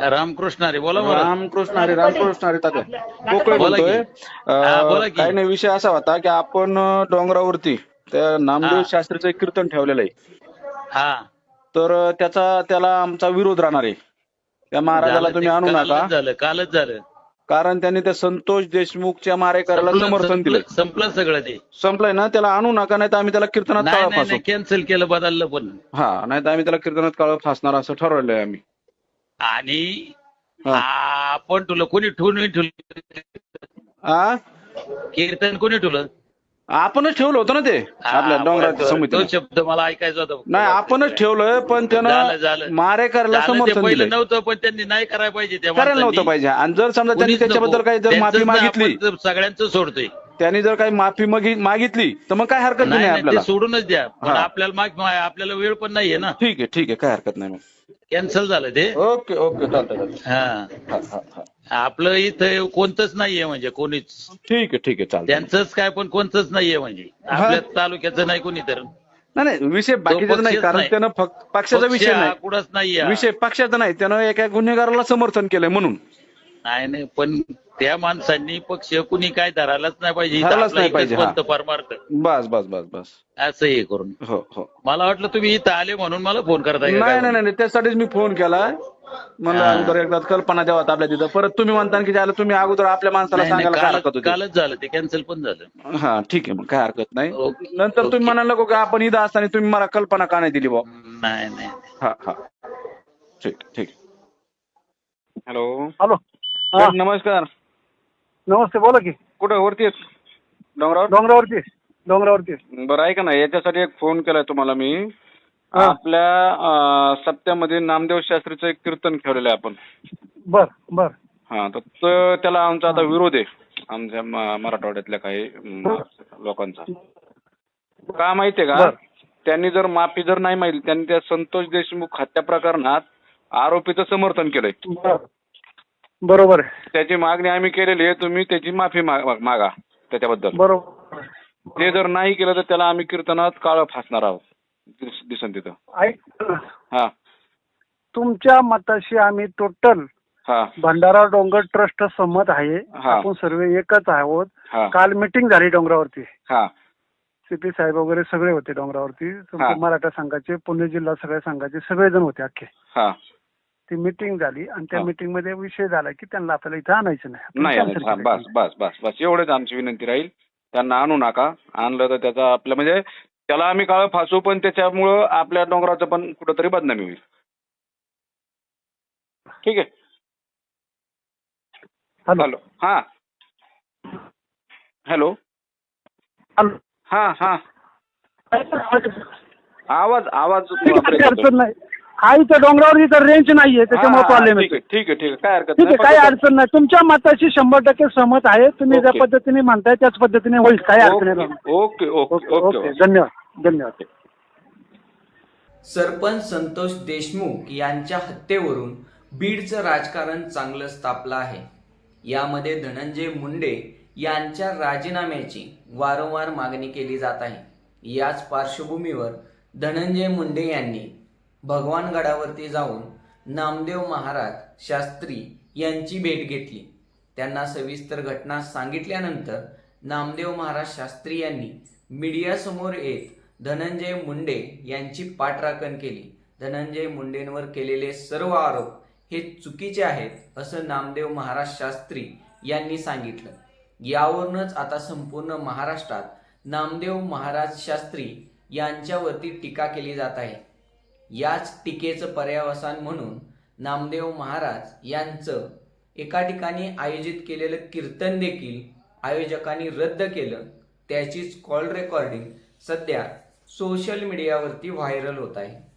रामकृष्ण अरे बोला बोला. रामकृष्ण हरी रामकृष्ण हरी तात्या. पोकळे बोला की. बोलतोय हा, बोला अं, की. काही नाही विषय असा होता की आपण अं, डोंगरावरती त्या नामदेव हा. शास्त्रीचं एक कीर्तन ठेवलेलं आहे. हा. तर अं, त्याचा त्याला आमचा विरोध राहणार आहे. त्या महाराजाला झालं तुम्ही ते आणू नका. कालच झालं कालच झालं. कारण त्यांनी त्या संतोष देशमुखच्या मारेकऱ्याला संपलं- समर्थन दिलंय संपलं संपलं सगळं ते. संपलंय ना त्याला आणू नका नाही तर आम्ही त्याला कीर्तनात नाही काळ नाही फासू. कॅन्सल केलं बदललं पण. हा नाही तर आम्ही त्याला कीर्तनात काळ फासणार असं ठरवलंय आम्ही. आणि हा. आपण तुला कोणी ठेवून ठेवलं आ कीर्तन कोणी ठेवलं आपणच ठेवलं होतं ना ते आपल्या डोंगराच्या तो समितीने शब्द मला ऐकायचा होता. नाही आपणच ठेवलंय पण झालं, त्यानं झालं. ते समर्थन पहिलं दिलंय नव्हतं पण त्यांनी नाही करायला पाहिजे त्या करायला नव्हतं माणसांनी. पाहिजे आणि जर समजा त्यांनी कुणीच त्याच्याबद्दल. काही जर माफी मागितली आपण तर सगळ्यांचं सोडतोय त्यांनी जर काही माफी मागि- मागितली तर मग काय हरकत नाही नाही नाही, आपल्याला? ते सोडूनच द्या. पण हा. आपल्याला माग आपल्याला वेळ पण नाहीये ना. ठीक आहे ठीक आहे काय हरकत नाही मग. कॅन्सल झालं ते. ओके ओके चालतंय चालतंय. हा. हा, हा, हा. आपलं इथं कोणतंच नाहीये म्हणजे कोणीच. ठीक आहे ठीक आहे चालतंय. त्यांचंच काय पण कोणतंच नाहीये म्हणजे. आपल्या तालुक्याचं नाही कोणी तर नाही नाही विषय बाकीचा नाही पक्षच कारण नाही. त्यानं फक्त पक्षाचा पक्ष विषय हा नाही कुठंच नाहीये. विषय पक्षाचा नाही त्यानं एका गुन्हेगाराला समर्थन केलंय म्हणून. नाही नाही पण त्या माणसांनी पक्ष कुणी काय धरायलाच नाही पाहिजे. इथं धरायलाच आपलं नाही एकच पाहिजे, हा. पंत परमार्थ. बस बस बस बस. असं हे करून. हो हो. मला वाटलं तुम्ही इथं आले म्हणून मला फोन करताय नाही नाही नाही त्यासाठीच मी फोन केला. म्हणलं हा. अगोदर एकदा कल्पना द्यावात आपल्या तिथं. परत तुम्ही म्हणता की ज्याला तुम्ही अगोदर आपल्या माणसाला सांगायला काय हरकत होती? कालच झालं ते कॅन्सल पण झालं. हा ठीक आहे मग काय हरकत नाही. ओके. नंतर तुम्ही ओके. म्हणायला नको की आपण इथं असताना तुम्ही मला कल्पना का नाही दिली भाऊ नाही नाही. हा हा. ठीक ठीक. हॅलो. हॅलो. हा. नमस्कार. नमस्ते बोला की. कुठं वरती आहेत डोंगरावर? डोंगरावरती डोंगरावरती. बरं ऐका ना याच्यासाठी एक फोन केलाय तुम्हाला मी. हा. आपल्या अं, सप्त्यामध्ये नामदेव शास्त्रीचं एक कीर्तन ठेवलेलं आहे आपण. बर बर. हा तर त- त्याला आमचा आता विरोध आहे. आमच्या म- मराठवाड्यातल्या काही म, लोकांचा. का माहितीये का? बर. त्यांनी जर माफी जर नाही मागितली त्यांनी त्या संतोष देशमुख हत्या प्रकरणात आरोपीचं समर्थन केलंय. बर. बरोबर आहे. त्याची मागणी आम्ही केलेली आहे तुम्ही त्याची माफी मागा त्याच्याबद्दल. बरोबर. ते जर नाही केलं तर त्याला आम्ही कीर्तनात काळ फासणार आहोत. दिस- दिसन तिथं. ऐक. हा. तुमच्या मताशी आम्ही टोटल हा. भंडारा डोंगर ट्रस्ट सहमत आहे. हा. आपण सर्व एकच आहोत. हा. काल मिटिंग झाली डोंगरावरती. हा. सीपी साहेब वगैरे सगळे होते डोंगरावरती. हा. मराठा संघाचे पुणे जिल्हा सगळ्या संघाचे सगळेजण होते अख्खे. हा. ती मिटिंग झाली आणि त्या हा. मिटिंगमध्ये विषय झाला की त्यांना आपल्याला इथं आणायचं नाही आपण नाही cancel हा, करायचं. बस बस बस बस एवढेच आमची विनंती राहील त्यांना आणू नका आणलं तर त्याचा आपलं म्हणजे त्याला आम्ही काळ फासू पण त्याच्यामुळं आपल्या डोंगराचं पण कुठंतरी बदनामी होईल ठीक आहे हॅलो हॅलो हा हॅलो हॅलो हा हा आवाज आवाज ठीक आहे, break काही होतोय. अडचण नाही हा इथं डोंगरावर इथं रेंज नाहीये त्याच्यामुळे हा, हा, प्रॉब्लेम ठीक येतो आहे ठीक आहे ठीक आहे काय हरकत ठीक आहे काही फक्त- अडचण नाही. तुमच्या मताशी शंभर टक्के सहमत आहे. तुम्ही ज्या ओके. पद्धतीने म्हणताय त्याच पद्धतीने होईल. काही अडचण ओके नाही. Okay okay okay okay okay धन्यवाद धन्यवाद. सरपंच संतोष देशमुख यांच्या हत्येवरून बीडचं राजकारण चांगलंच तापलं आहे. यामध्ये धनंजय मुंडे यांच्या राजीनाम्याची वारंवार मागणी केली जात आहे. याच पार्श्वभूमीवर धनंजय मुंडे यांनी भगवानगडावरती जाऊन नामदेव महाराज शास्त्री यांची भेट घेतली. त्यांना सविस्तर घटना सांगितल्यानंतर नामदेव महाराज शास्त्री यांनी मीडियासमोर येत धनंजय मुंडे यांची पाठराखण केली. धनंजय मुंडेंवर केलेले सर्व आरोप हे चुकीचे आहेत असं नामदेव महाराज शास्त्री यांनी सांगितलं. यावरूनच आता संपूर्ण महाराष्ट्रात नामदेव महाराज शास्त्री यांच्यावरती टीका केली जात आहे. याच टीकेचं पर्यावसान म्हणून नामदेव महाराज यांचं एका ठिकाणी आयोजित केलेलं कीर्तन देखील आयोजकांनी रद्द केलं. त्याचीच कॉल रेकॉर्डिंग सध्या सोशल मीडियावरती व्हायरल होत आहे.